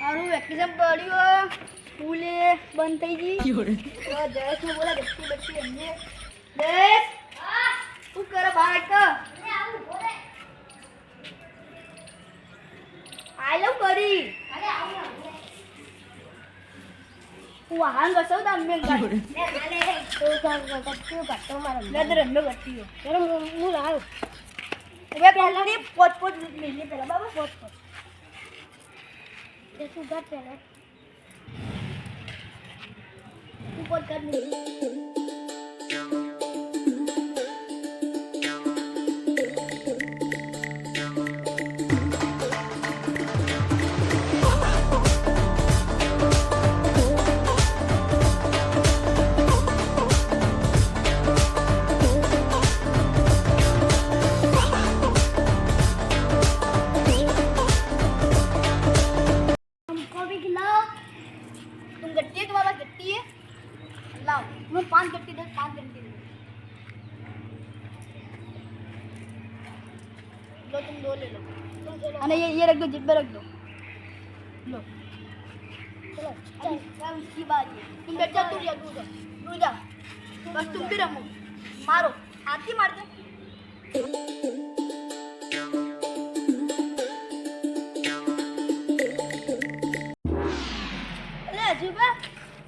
મારું વેકેશન પડ્યું સ્કૂલે બંધ થઈ ગઈ. જયેશ ને બોલા બચ્ચી બચ્ચી એમને. જયેશ શું કરે બહાર તો આલો કરી હું વાહન ઘસાવ તો અમે હું. હવે પહેલાની પોચ પોચ મિલી પેલા બાબા પોચ પોચ để thu gắt về đấy. Thu con. लो अरे ये ये रख दो जिप में रख दो लो चलो चल चल उसकी बारी है तुम बैठ जाओ तू जा तू जा तू जा बस तुम भी रमो मारो हाथ ही मारते अरे अजूबा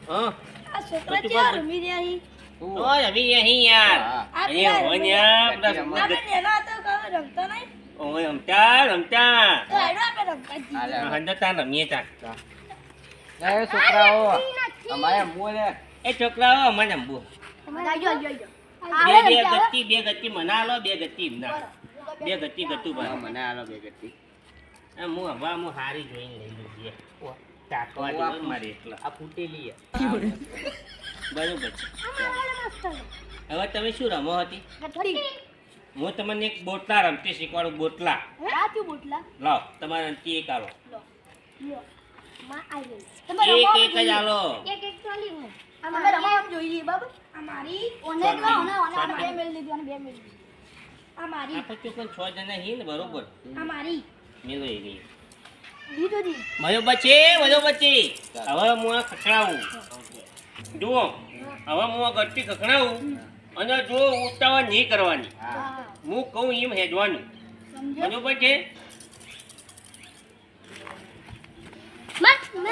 હા આ છોકરા તો ક્યાં તું રમી રહ્યા અહીં ઓય અભી અહીં યાર આ અરે પેલા ઓય રમી યાર આપણે નેના હતા કાં રમતા નહીં જઈએ. હંદર તાર રમીએ એ છોકરાઓ અમારે બોલે એ છોકરાઓ અમારે અંબુ. બે બે ગત્તી બે ગત્તી મના લો બે ગત્તી એમના બે ગત્તી ગતું ભાઈ મને આલો બે ગતિ હું હવા હું હારી જોઈને લઈ લઈએ તાકવા આ મારે એટલા આ ફૂટેલી બરોબર છે. હવે તમે શું રમો હતી. હું તમને એક બોટલા રમતી શીખવાડું બોટલા. આ શું બોટલા? લાવ તમારા અંતિ એક આલો. લો. એક એક જ આલો. એક એક ચાલી હું. તમે રમવા જોઈએ, બરાબર? આ ઓને બે લીધી, બે લીધી. આ પણ છ જણા હી ને બરોબર? અમારી મારી. મેલો એ હવે હું આ ખખડાવું. જુઓ હવે હું આ ગટ્ટી ખખડાવું અને જો ઉતાવળ નહીં કરવાની. હા. કહું એમ હેજવાનું? બરોબર છે?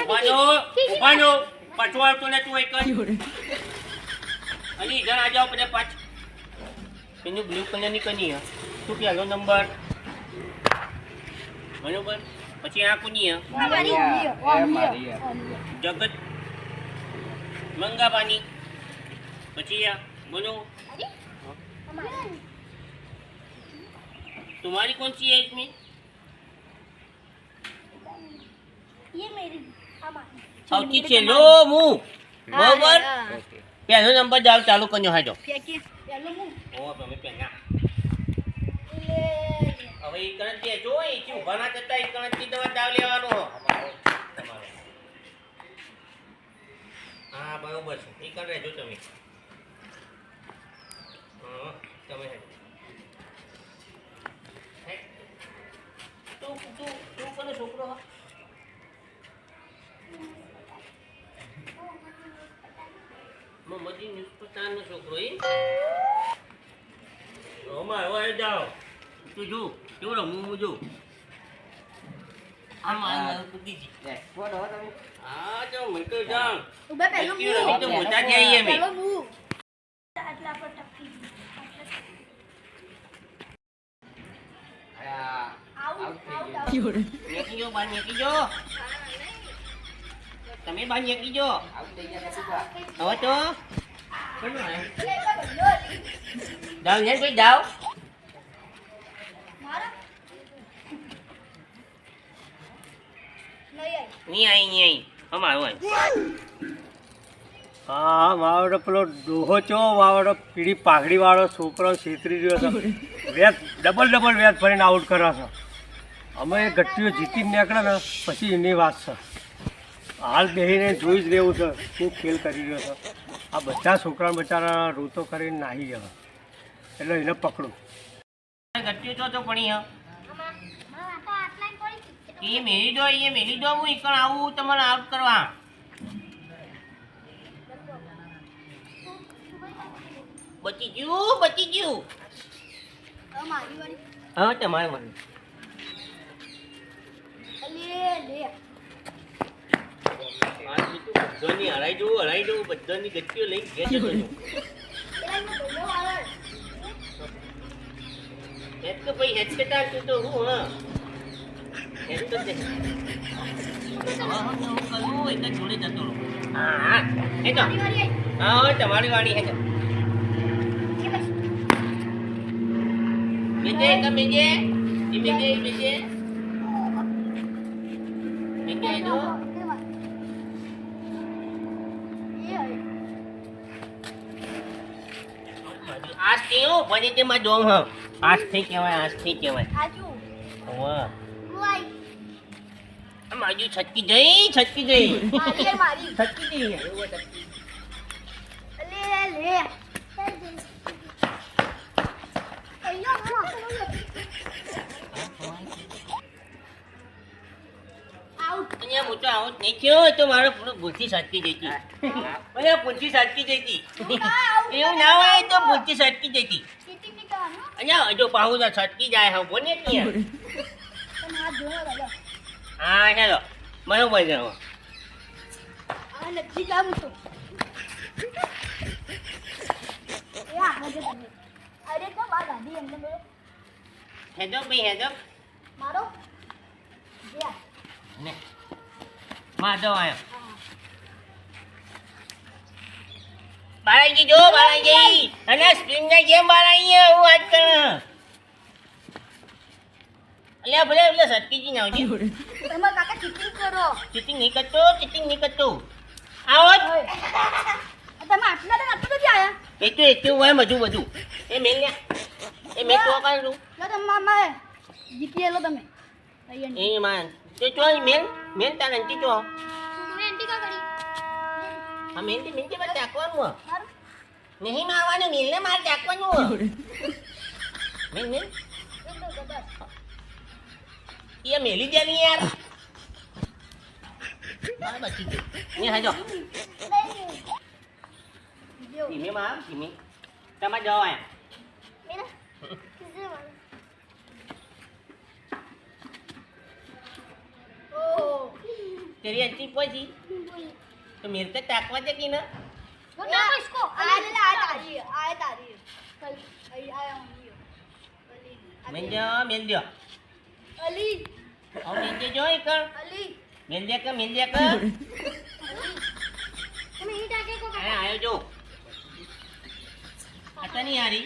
ઉભાનો. ઉભાનો પાછું આવતો ને તું એક જ. અને આ જાવ પછી પાછ. એનું બ્લુ કલરની કની તું શું પહેલો નંબર બરોબર? પછી આ કોની. જગત. મંગાબાની પછી આ બોલો. तुम्हारी कौन सी है इसमें ये मेरी हमारी સૌથી છેલ્લો હું બરોબર ઓકે પહેલો નંબર જાવ ચાલુ કરજો હાજો फेंकिए चलो मुंह ઓ તમે પહેલા ले હવે એ કરંટ જે જો એ થી ઉભા ના થતા એ કરંટ થી દવા દાવ લેવાનો તમારો હા બરોબર છે એ કર રહેજો તમે છોકરો રોમાં હવે જાઓ તું જો કેવું રમવું હું જો આમ આમ કૂકી જી હા જો મને તો જાણ ઉભે પેલું હું તો મોટા જઈએ મે પેલું હું આટલા પર ટપકી તમે બાંધી જો હવે તો Đâu nhớ biết đâu Nhi ai nhi Không mà rồi હા મારો પેલો ડોહો ચો મારો પીળી પાઘડી વાળો છોકરો છેતરી રહ્યો છે. વેત ડબલ ડબલ વેત ભરીને આઉટ કર્યો છે. અમે એ ગટ્ટીઓ જીતીને નીકળે ને, પછી એની વાત છે. હાલ બેહીને જોઈ જ રહેવું છે, શું ખેલ કરી રહ્યો છે. આ બધા છોકરા બચારા રોતો કરીને નાહી જવા એટલે એને પકડું. ગટ્યું તો પડી એ મેલી દો એ મેલી દો હું પણ આવું તમારે આઉટ કરવા. બચી ગયું બચી ગયું. હા તમારે વાળી. લે લે. બધાની હરાઈ જવું હરાઈ જવું બધાની ગતિઓ લઈ ઘેર જતો હેડ તો ભાઈ હેડ કે તાર તું તો હું હા હેડ તો હું તો હું હા હા હા તમારી કે બસ મેજે કે મેજે મેજે મેજે મેજે આજથી હું ભણી તે માં જોમ હમ આસ્તી કહેવાય આજ કહેવાય. કહેવાય વાહ આમ આજુ છટકી જઈ છટકી જઈ. છટકી જઈ. એવું છટકી અહીંયા હું તો આવું નહીં. થયો તો મારો પૂરો ભૂલથી સાચકી જતી મને ભૂલથી સાચકી જતી એવું ના હોય તો ભૂલથી સાચકી જતી અહીંયા હજુ પાહુ ના છટકી જાય હા બોને ત્યાં હા હેલો બરોબર છે હવે. અરે તો બા ગાંધી એમને બોલો હેડો ભાઈ હેડો. મારો? ને. માધવ આવ્યો બાળાજી જો બાળાજી અને સ્પ્રિંગ ને ગેમ બાળાજી હું વાત કર? અલ્યા ભલે એટલે સટકીજી ના આવજી. તમે કાકા ચીટિંગ કરો. ચીટિંગ નહીં કરતો ચીટિંગ નહીં કરતો. આવો. જ. તમે આટલા ને આટલું નથી આયા? એ તો એટલું હોય બધું બધું. એ મેલ ને એ મેં તો કરું લો તમે મામા જીતી લો તમે. એ માન. તે ચો મેલ મેલ તાર અંતી ચો તમે એન્ટી કા કરી આ મેલથી મેલથી ચાકવાનું નહીં મારવાનું મેલ ને મારે ચાકવાનું મેલ મેલ એ મેલી દે યાર મારે બચી ગયું ને હાજો જો ધીમે માં ધીમે તમારે જવા આયા મેરા કિસે મારું ઓ तेरी अच्छी पोजी तो मेरे तक ताकवा जा की ना वो ना इसको आज आज आ रही है आ रही है कल आया हूं मैं जा मिल जा अली और नीचे जो एक अली मिल जा का मिल जा का मैं ही टाके को अरे आयो जो आता नहीं आ रही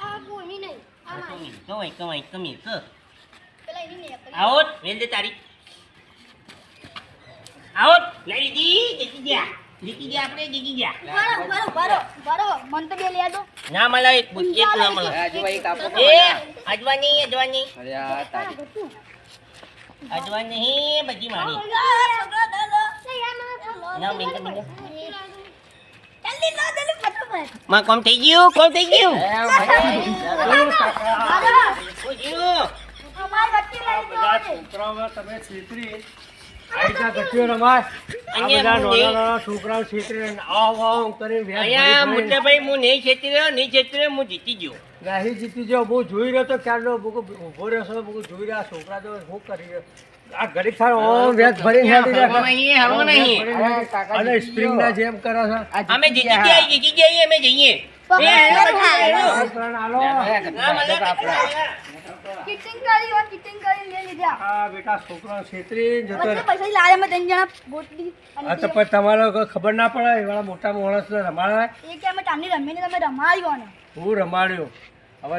आप वो नहीं नहीं कमाई कमाई कमाई कमाई कर मिल दे तारी આવો લઈ લીધી જીતી ગયા. જીતી ગયા આપણે જીતી ગયા. બરો બરો બરો બરો મન તો બે લે દો ના મળે એક એક ના મળે આ એક આપો એ અજવાની અજવાની અરે આ તારી. અજવાની બધી મારી. ના મિંગ મિંગ જલ્દી લો જલ્દી ફટાફટ. માં કોમ થઈ ગયું? કોમ થઈ ગયું? છોકરાઓ તમે છેતરી આઈ જા ગટીઓ રમાય. આ બધા નાના નાના છોકરાઓ છેતરી આવ આવ કરીને વ્યાજ અહીંયા હું નહીં છેતરી રહ્યો નહીં છેતરી રહ્યો હું જીતી ગયો. રાહી જીતી ગયો. બહુ જોઈ રહ્યો તો ક્યારનો બહુ ઊભો રહ્યો છો બહુ જોઈ રહ્યા છોકરા તો શું કરી રહ્યો? આ ગરીબ સારો ઓમ વ્યાજ ભરીને હેડી હરવો નહીં, અને સ્પ્રિંગ ના જેમ કરો છો. અમે જીતી ગયા. ગયા જીતી ગયા અમે જઈએ. ના લે તમારે કોઈ ખબર ના પડે એવા મોટા અમે ટામની તમે રમાડ્યો ને. હું રમાડ્યો. હવે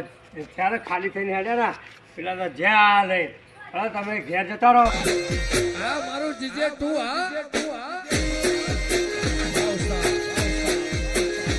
ક્યારે ખાલી થઈને હેડ્યા ના? પેલા તો જ્યાં લઈ હવે તમે ઘેર જતા રહો. મારું જીજે તું હા.